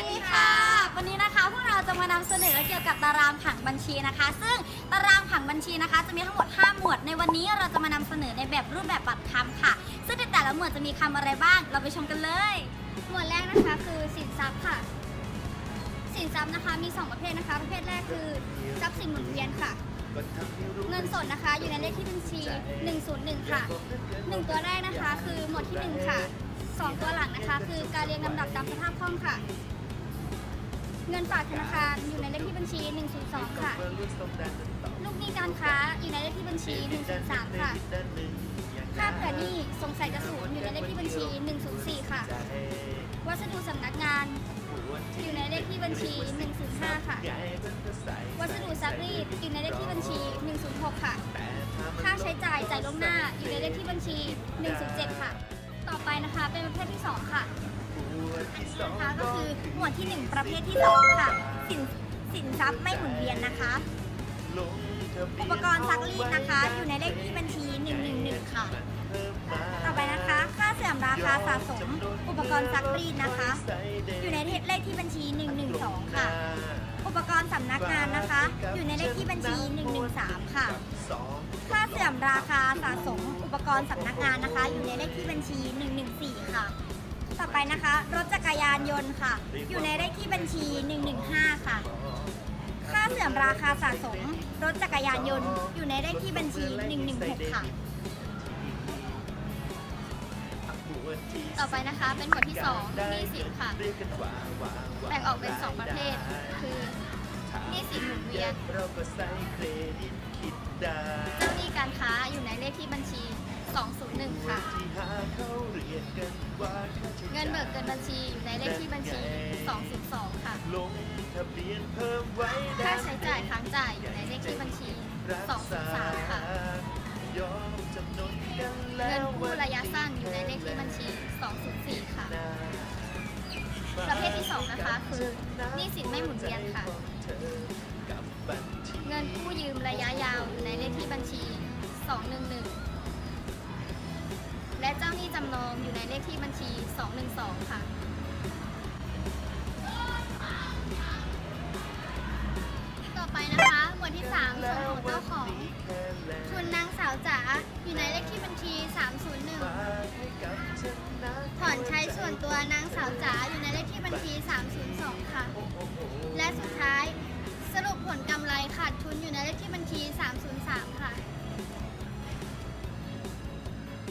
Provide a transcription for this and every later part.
วัสดีค่ะ วันนี้นะคะพวกเราจะมานำเสนอเกี่ยวกับตารางผังบัญชีนะคะ ซึ่งตารางผังบัญชีนะคะ จะมีทั้งหมด 5 หมวด ในวันนี้เราจะมานำเสนอในแบบรูปแบบบัตรคำค่ะ ซึ่งในแต่ละหมวดจะมีคำอะไรบ้าง เราไปชมกันเลย หมวดแรกนะคะคือสินทรัพย์ค่ะ สินทรัพย์นะคะมี 2 ประเภทนะคะ ประเภทแรกคือทรัพย์สินหมุนเวียนค่ะ เงินสดนะคะอยู่ในเลขที่บัญชี 101 ค่ะ 1 ตัวแรกนะคะคือหมวดที่ 1 ค่ะ 2 ตัวหลังนะคะ คือการเรียงลำดับตามสภาพคล่องค่ะ เงินฝากธนาคารอยู่ในเลขที่บัญชี 102 ค่ะ ลูกหนี้การค้าอยู่ในเลขที่บัญชี 103 ค่ะค่าเผื่อหนี้สงสัยจะสูญอยู่ในเลขที่บัญชี 104 ค่ะ วัสดุสำนักงานอยู่ในเลขที่บัญชี 105 ค่ะ วัสดุซักรีดอยู่ในเลขที่บัญชี 106 ค่ะ ค่าใช้จ่ายจ่ายล่วงหน้าอยู่ในเลขที่บัญชี 107 ค่ะ ต่อไปนะคะเป็นประเภทที่ 2 ค่ะ นะคะก็คือหมวดที่ 1 ประเภทที่ 2 ค่ะ สินสินทรัพย์ไม่หมุนเวียนนะคะ อุปกรณ์ซักรีดนะคะ อยู่ในเลขที่บัญชี 111 ค่ะ ต่อไปนะคะ ค่าเสื่อมราคาสะสม อุปกรณ์ซักรีดนะคะ อยู่ในเลขที่บัญชี 112 ค่ะ อุปกรณ์สำนักงานนะคะ อยู่ในเลขที่บัญชี 113 ค่ะ ค่าเสื่อมราคาสะสม อุปกรณ์สำนักงานนะคะ อยู่ในเลขที่บัญชี 114 ค่ะ ต่อไปนะคะ รถจักรยานยนต์ค่ะ อยู่ในเลขที่บัญชี 115 ค่ะ ค่าเสื่อมราคาสะสม รถจักรยานยนต์อยู่ในเลขที่บัญชี 116 ค่ะ ต่อไปนะคะเป็นหมวที่2หนี้สินค่ะ แบ่งออกเป็น 2 ประเภท คือหนี้สินหมุนเวียนเจ้าหนี้การค้าอยู่ในเลขที่บัญชี 201 ค่ะ เงินเบิกเกินบัญชีอยู่ในเลขที่บัญชี202ค่ะค่าใช้จ่ายค้างจ่ายอยู่ในเลขที่บัญชี203 ค่ะเงินกู้ระยะสั้นอยู่ในเลขที่บัญชี 204 ค่ะ ประเภทที่2นะคะคือหนี้สินไม่หมุนเวียนค่ะ เงินกู้ยืมระยะยาวอยู่ในเลขที่บัญชี 211 และเจ้าหนี้จำนองอยู่ในเลขที่บัญชี 212 ค่ะ ต่อไปนะคะ หมวดที่ 3 ส่วนของเจ้าของทุนนางสาวจ๋าอยู่ในเลขที่บัญชี 301 ถอนใช้ส่วนตัวนางสาวจ๋าอยู่ในเลขที่บัญชี 302 ค่ะ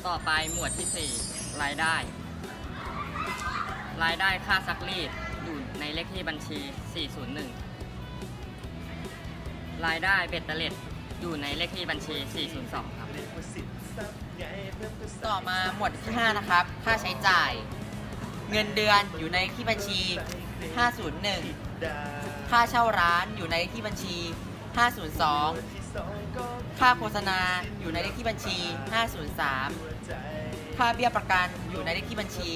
ต่อไปหมวดที่ 4 รายได้ รายได้ค่าซักรีดอยู่ในเลขที่บัญชี 401 รายได้เบ็ดเตล็ดอยู่ในเลขที่บัญชี 402 ครับ ต่อมาหมวดที่ 5 นะครับ ค่าใช้จ่าย เงินเดือนอยู่ในที่บัญชี 501 ค่าเช่าร้านอยู่ในที่บัญชี 502 ค่าโฆษณาอยู่ในเลขที่บัญชี 503 ค่าเบี้ยประกันอยู่ในเลขที่บัญชี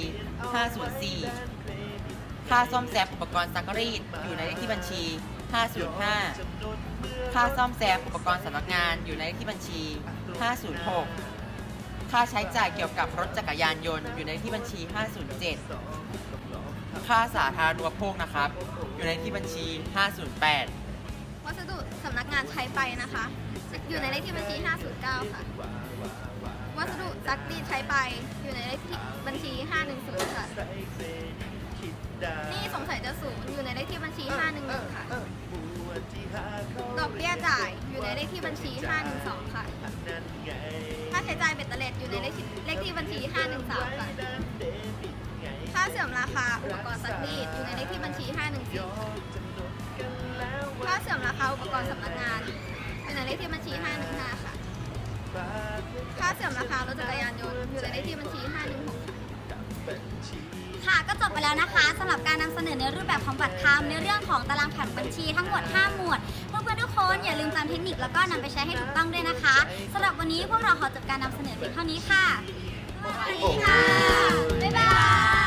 504 ค่าซ่อมแซมอุปกรณ์ซักรีดอยู่ในเลขที่บัญชี 505 ค่าซ่อมแซมอุปกรณ์สำนักงานอยู่ในเลขที่บัญชี 506 ค่าใช้จ่ายเกี่ยวกับรถจักรยานยนต์อยู่ในที่บัญชี 507 ค่าสาธารณูปโภคนะครับ อยู่ในที่บัญชี 508 วัสดุสำนักงานใช้ไปนะคะ อยู่ในเลขที่บัญชี 509 ค่ะ วัสดุซักรีดใช้ไป อยู่ในเลขที่บัญชี 510 ค่ะหนี่สงสัยจะสูงอยู่ในเลขที่บัญชี 511 ค่ะ ดอกเบี้ยจ่ายอยู่ในเลขที่บัญชี 512 ค่ะค่าใช้จ่ายเบ็ดเตล็ดอยู่ในเลขที่เลขที่บัญชี 513 ค่ะ ค่าเสื่อมราคาอุปกรณ์ซักรีดอยู่ในเลขที่บัญชี 514 อมราคาอุปกรณ์สำนักงานอยู่ในเลขที่บัญชี 515 ค่ะ ค่าเสื่อมราคารถจักรยานยนต์อยู่ในเลขที่บัญชี 516ค่ะก็จบไปแล้วนะคะสำหรับการนำเสนอในรูปแบบของบัตรคำในเรื่องของตารางแผนบัญชีทั้งหมด 5 หมวดเพื่อนๆทุกคนอย่าลืมจำเทคนิคแล้วก็นำไปใช้ให้ถูกต้องด้วยนะคะสำหรับวันนี้พวกเราขอจบการนำเสนอเพียงเท่านี้ค่ะสวัสดีค่ะบ๊ายบาย